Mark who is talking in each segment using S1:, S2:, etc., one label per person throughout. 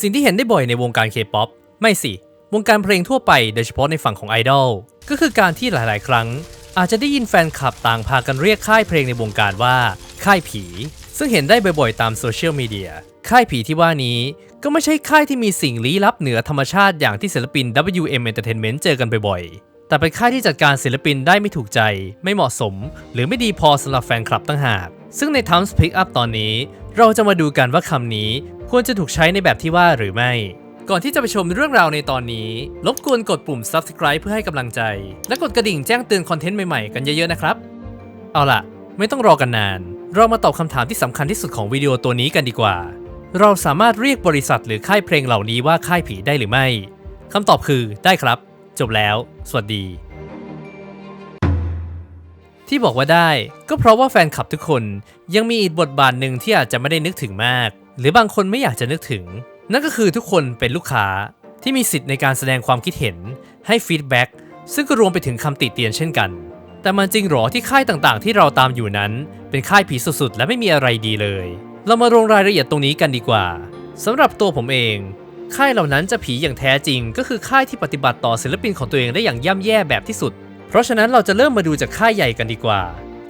S1: สิ่งที่เห็นได้บ่อยในวงการเคป๊อปไม่สิ วงการเพลงทั่วไปโดยเฉพาะในฝั่งของไอดอลก็คือการที่หลาย ๆ ครั้ง อาจจะได้ยินแฟนคลับต่างพากันเรียกค่ายเพลงในวงการว่า ค่ายผี ซึ่งเห็นได้บ่อย ๆ ตามโซเชียลมีเดียค่ายผีที่ว่านี้ก็ไม่ใช่ค่ายที่มีสิ่งลี้ลับเหนือธรรมชาติอย่างที่ศิลปิน WM Entertainment เจอกันบ่อยๆ แต่เป็นค่ายที่จัดการศิลปินได้ไม่ถูกใจ ไม่เหมาะสม หรือไม่ดีพอสำหรับแฟนคลับตั้งหาก ซึ่งใน Times Pick Up ตอนนี้ เราจะมาดูกันว่าคำนี้ควรจะถูกใช้ในแบบที่ว่าหรือไม่ ก่อนที่จะไปชมเรื่องราวในตอนนี้ รบกวนกดปุ่ม subscribe เพื่อให้กำลังใจ และกดกระดิ่งแจ้งเตือนคอนเทนต์ใหม่ๆ กันเยอะๆนะครับ เอาล่ะ ไม่ต้องรอกันนาน เรามาตอบคำถามที่สำคัญที่สุดของวิดีโอตัวนี้กันดีกว่า เราสามารถเรียกบริษัทหรือค่ายเพลงเหล่านี้ว่าค่ายผีได้หรือไม่คำตอบคือได้ครับ จบแล้ว สวัสดี ที่บอกว่าได้ ก็เพราะว่าแฟนคลับทุกคนยังมีอีกบทบาทหนึ่งที่อาจจะไม่ได้นึกถึงมาก หรือบางคนไม่อยากจะนึกถึง นั่นก็คือทุกคนเป็นลูกค้าที่มีสิทธิ์ในการแสดงความคิดเห็น ให้ฟีดแบ็กซึ่งก็รวมไปถึงคำติเตียนเช่นกัน แต่มันจริงหรอที่ค่ายต่างๆ ที่เราตามอยู่นั้น เป็นค่ายผีสุดๆ และไม่มีอะไรดีเลย เรามาลงรายละเอียดตรงนี้กันดีกว่าสำหรับตัวผมเอง ค่ายเหล่านั้นจะผีอย่างแท้จริง ก็คือค่ายที่ปฏิบัติต่อศิลปินของตัวเองได้อย่างย่ำแย่แบบที่สุด เพราะฉะนั้นเราจะเริ่มมาดูจากค่ายใหญ่กันดีกว่า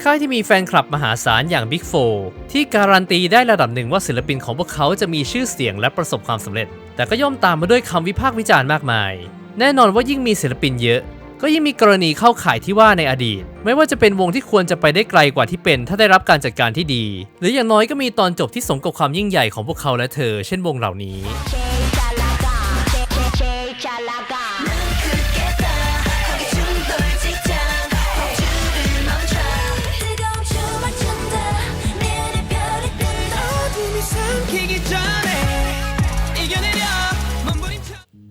S1: ค่ายที่มีแฟนคลับมหาศาลอย่าง Big 4ที่การันตีได้ระดับหนึ่งว่าศิลปินของพวกเขาจะมีชื่อเสียงและประสบความสำเร็จ แต่ก็ย่อมตามมาด้วยคำวิพากษ์วิจารณ์มากมาย แน่นอนว่ายิ่งมีศิลปินเยอะ ก็ยิ่งมีกรณีเข้าข่ายที่ว่าในอดีต ไม่ว่าจะเป็นวงที่ควรจะไปได้ไกลกว่าที่เป็น ถ้าได้รับการจัดการที่ดี หรืออย่างน้อยก็มีตอนจบที่สมกับความยิ่งใหญ่ของพวกเขาและเธอ เช่นวงเหล่านี้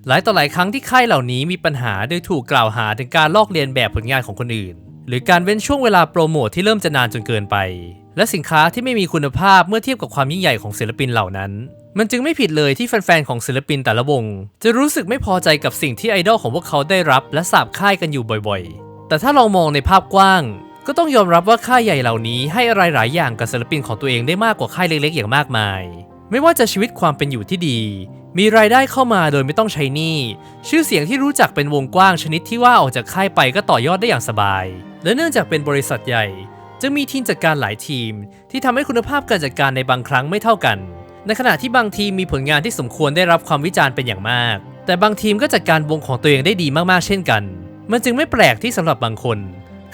S1: หลายต่อหลายครั้งที่ค่ายเหล่านี้มีปัญหาโดยถูกกล่าวหาถึงการลอกเลียนแบบผลงานของคนอื่น หรือการเว้นช่วงเวลาโปรโมทที่เริ่มจะนานจนเกินไป และสินค้าที่ไม่มีคุณภาพเมื่อเทียบกับความยิ่งใหญ่ของศิลปินเหล่านั้น มันจึงไม่ผิดเลยที่แฟนๆของศิลปินแต่ละวง จะรู้สึกไม่พอใจกับสิ่งที่ไอดอลของพวกเขาได้รับและสาบค่ายกันอยู่บ่อยๆ แต่ถ้าลองมองในภาพกว้าง ก็ต้องยอมรับว่าค่ายใหญ่เหล่านี้ให้อะไรหลายอย่างกับศิลปินของตัวเองได้มากกว่าค่ายเล็กๆ อย่างมากมาย ไม่ว่าจะชีวิตความเป็นอยู่ที่ดี มีรายได้เข้ามาโดยไม่ต้องใช้หนี้ ชื่อเสียงที่รู้จักเป็นวงกว้างชนิดที่ว่าออกจากค่ายไปก็ต่อยอดได้อย่างสบาย และเนื่องจากเป็นบริษัทใหญ่จะมีทีมจัดการหลายทีม ที่ทำให้คุณภาพการจัดการในบางครั้งไม่เท่ากัน ในขณะที่บางทีมมีผลงานที่สมควรได้รับความวิจารณ์เป็นอย่างมาก แต่บางทีมก็จัดการวงของตัวเองได้ดีมากๆ เช่นกัน มันจึงไม่แปลกที่สำหรับบางคน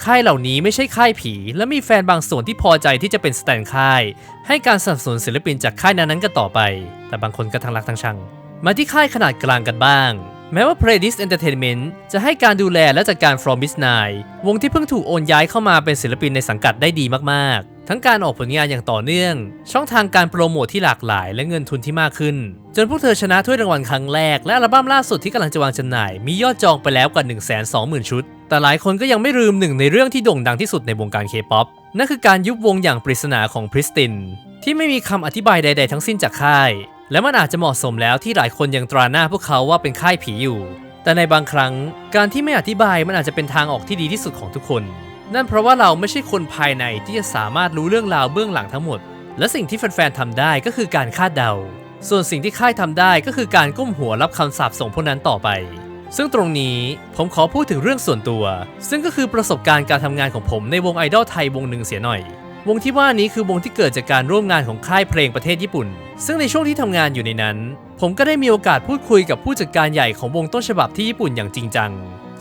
S1: ค่ายเหล่านี้ไม่ใช่ค่ายผี และมีแฟนบางส่วนที่พอใจที่จะเป็นสแตนค่าย ให้การสนับสนุนศิลปินจากค่ายนั้นๆกันต่อไป แต่บางคนก็ทั้งรักทั้งชัง มาที่ค่ายขนาดกลางกันบ้าง แม้ว่า Predis Entertainment จะให้การดูแลและจัดการ From Bis 9วงที่เพิ่งถูกโอนย้ายเข้ามาเป็นศิลปินในสังกัดได้ดีมากๆ ทั้งการออกผลงานอย่างต่อเนื่อง ช่องทางการโปรโมทที่หลากหลาย และเงินทุนที่มากขึ้น จนพวกเธอชนะถ้วยรางวัลครั้งแรก และอัลบั้มล่าสุดที่กำลังจะวางจำหน่าย มียอดจองไปแล้วกว่า 120,000 ชุด แต่หลายคนก็ยังไม่ลืมหนึ่งในเรื่องที่โด่งดังที่สุดในวงการ K-POP นั่นคือการยุบวงอย่างปริศนาของพริสตินที่ไม่มีคำอธิบายใด ๆ ทั้งสิ้นจากค่าย และมันอาจจะเหมาะสมแล้วที่หลายคนยังตราหน้าพวกเขาว่าเป็นค่ายผีอยู่ แต่ในบางครั้งการที่ไม่อธิบายมันอาจจะเป็นทางออกที่ดีที่สุดของทุกคน นั่นเพราะว่าเราไม่ใช่คนภายในที่จะสามารถรู้เรื่องราวเบื้องหลังทั้งหมด และสิ่งที่แฟนๆทำได้ก็คือการคาดเดา ส่วนสิ่งที่ค่ายทำได้ก็คือการก้มหัวรับคำสาปส่งพวกนั้นต่อไป ซึ่งตรงนี้ผมขอพูดถึงเรื่องส่วนตัว ซึ่งก็คือประสบการณ์การทำงานของผมในวงไอดอลไทยวงหนึ่งเสียหน่อยวงที่ว่านี้คือวงที่เกิดจากการร่วมงานของค่ายเพลงประเทศญี่ปุ่น ซึ่งในช่วงที่ทำงานอยู่ในนั้น ผมก็ได้มีโอกาสพูดคุยกับผู้จัดการใหญ่ของวงต้นฉบับที่ญี่ปุ่นอย่างจริงจัง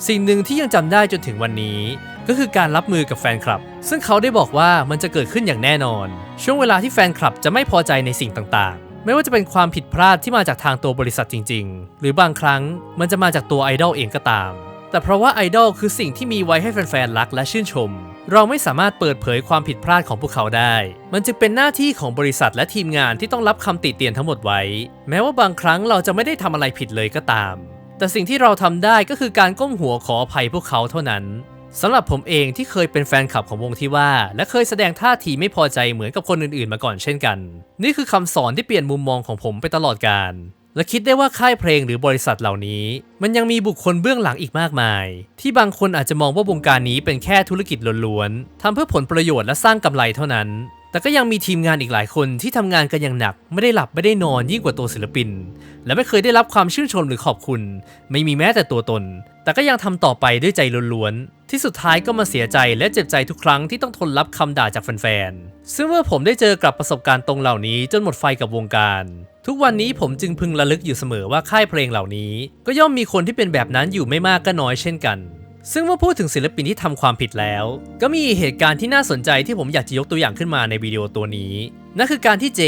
S1: สิ่งหนึ่งที่ยังจำได้จนถึงวันนี้ ก็คือการรับมือกับแฟนคลับ ซึ่งเขาได้บอกว่ามันจะเกิดขึ้นอย่างแน่นอน ช่วงเวลาที่แฟนคลับจะไม่พอใจในสิ่งต่างๆ ไม่ว่าจะเป็นความผิดพลาดที่มาจากทางตัวบริษัทจริง ๆ หรือบางครั้งมันจะมาจากตัวไอดอลเองก็ตาม แต่เพราะว่าไอดอลคือสิ่งที่มีไว้ให้แฟนๆรักและชื่นชม เราไม่สามารถเปิดเผยความผิดพลาดของพวกเขาได้ มันจึงเป็นหน้าที่ของบริษัทและทีมงานที่ต้องรับคำติเตียนทั้งหมดไว้ แม้ว่าบางครั้งเราจะไม่ได้ทำอะไรผิดเลยก็ตาม แต่สิ่งที่เราทำได้ก็คือการก้มหัวขออภัยพวกเขาเท่านั้น สำหรับผมเองที่เคยเป็นแฟนคลับของวงที่ว่า และเคยแสดงท่าทีไม่พอใจเหมือนกับคนอื่นๆ มาก่อนเช่นกัน นี่คือคำสอนที่เปลี่ยนมุมมองของผมไปตลอดกาลและคิดได้ว่าค่ายเพลงหรือบริษัทเหล่านี้ มันยังมีบุคคลเบื้องหลังอีกมากมาย ที่บางคนอาจจะมองว่าวงการนี้เป็นแค่ธุรกิจล้วนๆทำเพื่อผลประโยชน์และสร้างกำไรเท่านั้น แต่ก็ยังมีทีมงานอีกหลายคนที่ทำงานกันอย่างหนัก ไม่ได้หลับไม่ได้นอนยิ่งกว่าตัวศิลปิน และไม่เคยได้รับความชื่นชมหรือขอบคุณ ไม่มีแม้แต่ตัวตน แต่ก็ยังทำต่อไปด้วยใจล้วนๆ ที่สุดท้ายก็มาเสียใจและเจ็บใจทุกครั้งที่ต้องทนรับคำด่าจากแฟนๆ ซึ่งเมื่อผมได้เจอกับประสบการณ์ตรงเหล่านี้จนหมดไฟกับวงการ ทุกวันนี้ผมจึงพึงระลึกอยู่เสมอว่าค่ายเพลงเหล่านี้ ก็ย่อมมีคนที่เป็นแบบนั้นอยู่ไม่มากก็น้อยเช่นกัน ซึ่งเมื่อพูดถึงศิลปินที่ทำความผิดแล้ว ก็มีเหตุการณ์ที่น่าสนใจที่ผมอยากจะยกตัวอย่างขึ้นมาในวิดีโอตัวนี้ นั่นคือการที่เจ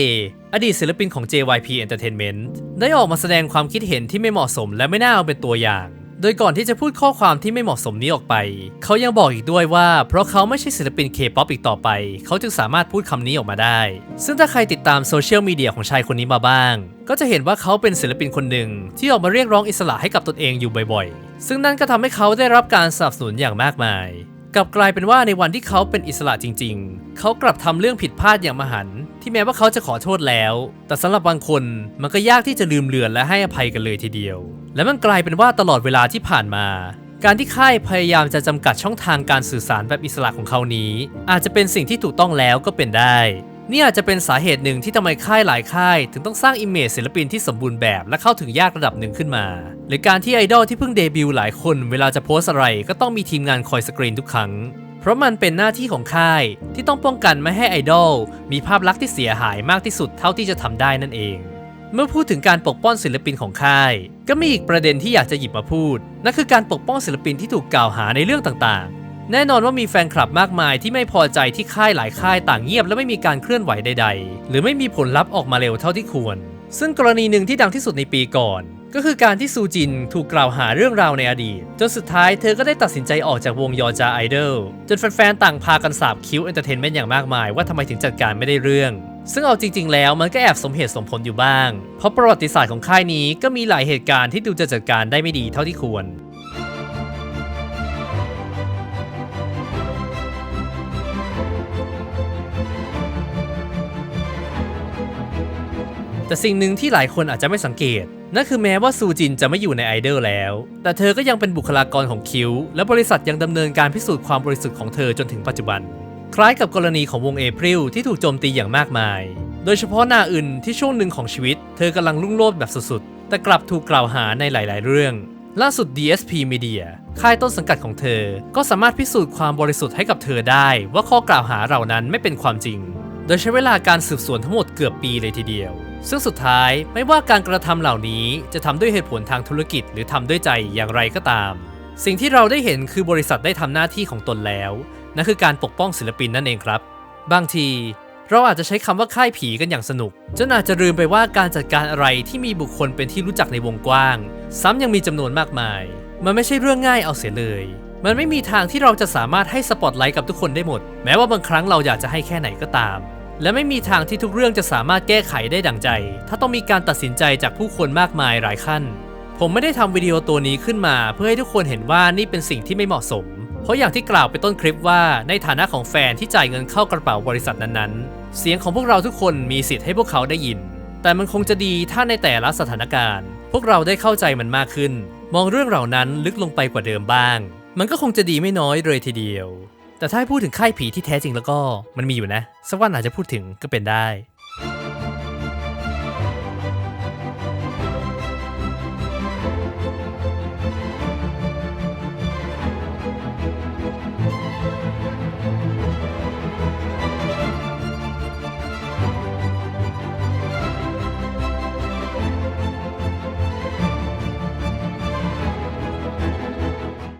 S1: อดีตศิลปินของ JYP Entertainment ได้ออกมาแสดงความคิดเห็นที่ไม่เหมาะสมและไม่น่าเอาเป็นตัวอย่าง โดยก่อนที่จะพูดข้อความที่ไม่เหมาะสมนี้ออกไป เขายังบอกอีกด้วยว่า เพราะเขาไม่ใช่ศิลปิน K-POP อีกต่อไป เขาจึงสามารถพูดคำนี้ออกมาได้ ซึ่งถ้าใครติดตามโซเชียลมีเดียของชายคนนี้มาบ้าง ก็จะเห็นว่าเขาเป็นศิลปินคนหนึ่งที่ออกมาเรียกร้องอิสระให้กับตนเองอยู่บ่อยๆ ซึ่งนั่นก็ทำให้เขาได้รับการสนับสนุนอย่างมากมายกลับกลายเป็นว่าในวันที่เขาเป็นอิสระจริง ๆ เขากลับทำเรื่องผิดพลาดอย่างมหันต์ที่แม้ว่าเขาจะขอโทษแล้ว แต่สำหรับบางคนมันก็ยากที่จะลืมเลือนและให้อภัยกันเลยทีเดียว และมันกลายเป็นว่าตลอดเวลาที่ผ่านมา การที่ค่ายพยายามจะจำกัดช่องทางการสื่อสารแบบอิสระของเขานี้ อาจจะเป็นสิ่งที่ถูกต้องแล้วก็เป็นได้ นี่อาจจะเป็นสาเหตุหนึ่งที่ทำไมค่ายหลายค่าย ถึงต้องสร้างอิมเมจศิลปินที่สมบูรณ์แบบและเข้าถึงยากระดับหนึ่งขึ้นมา หรือการที่ไอดอลที่เพิ่งเดบิวต์หลายคน เวลาจะโพสอะไรก็ต้องมีทีมงานคอยสกรีนทุกครั้ง เพราะมันเป็นหน้าที่ของค่ายที่ต้องป้องกันไม่ให้ไอดอลมีภาพลักษณ์ที่เสียหายมากที่สุดเท่าที่จะทำได้นั่นเอง เมื่อพูดถึงการปกป้องศิลปินของค่าย ก็มีอีกประเด็นที่อยากจะหยิบมาพูดนั่นคือการปกป้องศิลปินที่ถูกกล่าวหาในเรื่องต่าง แน่นอนว่ามีแฟนคลับมากมายที่ไม่พอใจที่ค่ายหลายค่ายต่างเงียบและไม่มีการเคลื่อนไหวใด ๆ หรือไม่มีผลลัพธ์ออกมาเร็วเท่าที่ควร ซึ่งกรณีหนึ่งที่ดังที่สุดในปีก่อน ก็คือการที่ซูจินถูกกล่าวหาเรื่องราวในอดีต จนสุดท้ายเธอก็ได้ตัดสินใจออกจากวงยอจาไอดอลจนแฟนๆต่างพากันสาบคิวเอนเตอร์เทนเมนต์อย่างมากมายว่าทำไมถึงจัดการไม่ได้เรื่องซึ่งเอาจริง ๆ แล้วมันก็แอบสมเหตุสมผลอยู่บ้าง เพราะประวัติศาสตร์ของค่ายนี้ก็มีหลายเหตุการณ์ที่ดูจะจัดการได้ไม่ดีเท่าที่ควร แต่สิ่งหนึ่งที่หลายคนอาจจะไม่สังเกต นั่นคือแม้ว่าซูจินจะไม่อยู่ในไอดอลแล้ว แต่เธอก็ยังเป็นบุคลากรของคิว และบริษัทยังดำเนินการพิสูจน์ความบริสุทธิ์ของเธอจนถึงปัจจุบัน คล้ายกับกรณีของวงเอพริลที่ถูกโจมตีอย่างมากมาย โดยเฉพาะนาอึนที่ช่วงหนึ่งของชีวิต เธอกำลังรุ่งโรจน์แบบสุดๆ แต่กลับถูกกล่าวหาในหลาย ๆ เรื่อง ล่าสุด DSP Media ค่ายต้นสังกัดของเธอ ก็สามารถพิสูจน์ความบริสุทธิ์ให้กับเธอได้ ว่าข้อกล่าวหาเหล่านั้นไม่เป็นความจริง โดยใช้เวลาการสืบสวนทั้งหมดเกือบปีเลยทีเดียว ซึ่งสุดท้ายไม่ว่าการกระทำเหล่านี้จะทำด้วยเหตุผลทางธุรกิจ หรือทำด้วยใจอย่างไรก็ตาม สิ่งที่เราได้เห็นคือบริษัทได้ทำหน้าที่ของตนแล้วนั่นคือการปกป้องศิลปินนั่นเองครับ บางทีเราอาจจะใช้คำว่าค่ายผีกันอย่างสนุก จนอาจจะลืมไปว่าการจัดการอะไรที่มีบุคคลเป็นที่รู้จักในวงกว้าง ซ้ำยังมีจำนวนมากมาย มันไม่ใช่เรื่องง่ายเอาเสียเลย มันไม่มีทางที่เราจะสามารถให้สปอตไลท์กับทุกคนได้หมด แม้ว่าบางครั้งเราอยากจะให้แค่ไหนก็ตาม และไม่มีทางที่ทุกเรื่องจะสามารถแก้ไขได้ดังใจ ถ้าต้องมีการตัดสินใจจากผู้คนมากมายหลายขั้น ผมไม่ได้ทำวิดีโอตัวนี้ขึ้นมา เพื่อให้ทุกคนเห็นว่านี่เป็นสิ่งที่ไม่เหมาะสม เพราะอย่างที่กล่าวไปต้นคลิปว่าในฐานะของแฟนที่จ่ายเงินเข้ากระเป๋าบริษัทนั้นๆ เสียงของพวกเราทุกคนมีสิทธิ์ให้พวกเขาได้ยิน แต่มันคงจะดีถ้าในแต่ละสถานการณ์ พวกเราได้เข้าใจมันมากขึ้น มองเรื่องเหล่านั้นลึกลงไปกว่าเดิมบ้าง มันก็คงจะดีไม่น้อยเลยทีเดียว แต่ถ้าให้พูดถึงค่ายผีที่แท้จริงแล้วก็มันมีอยู่นะ สักวันอาจจะพูดถึงก็เป็นได้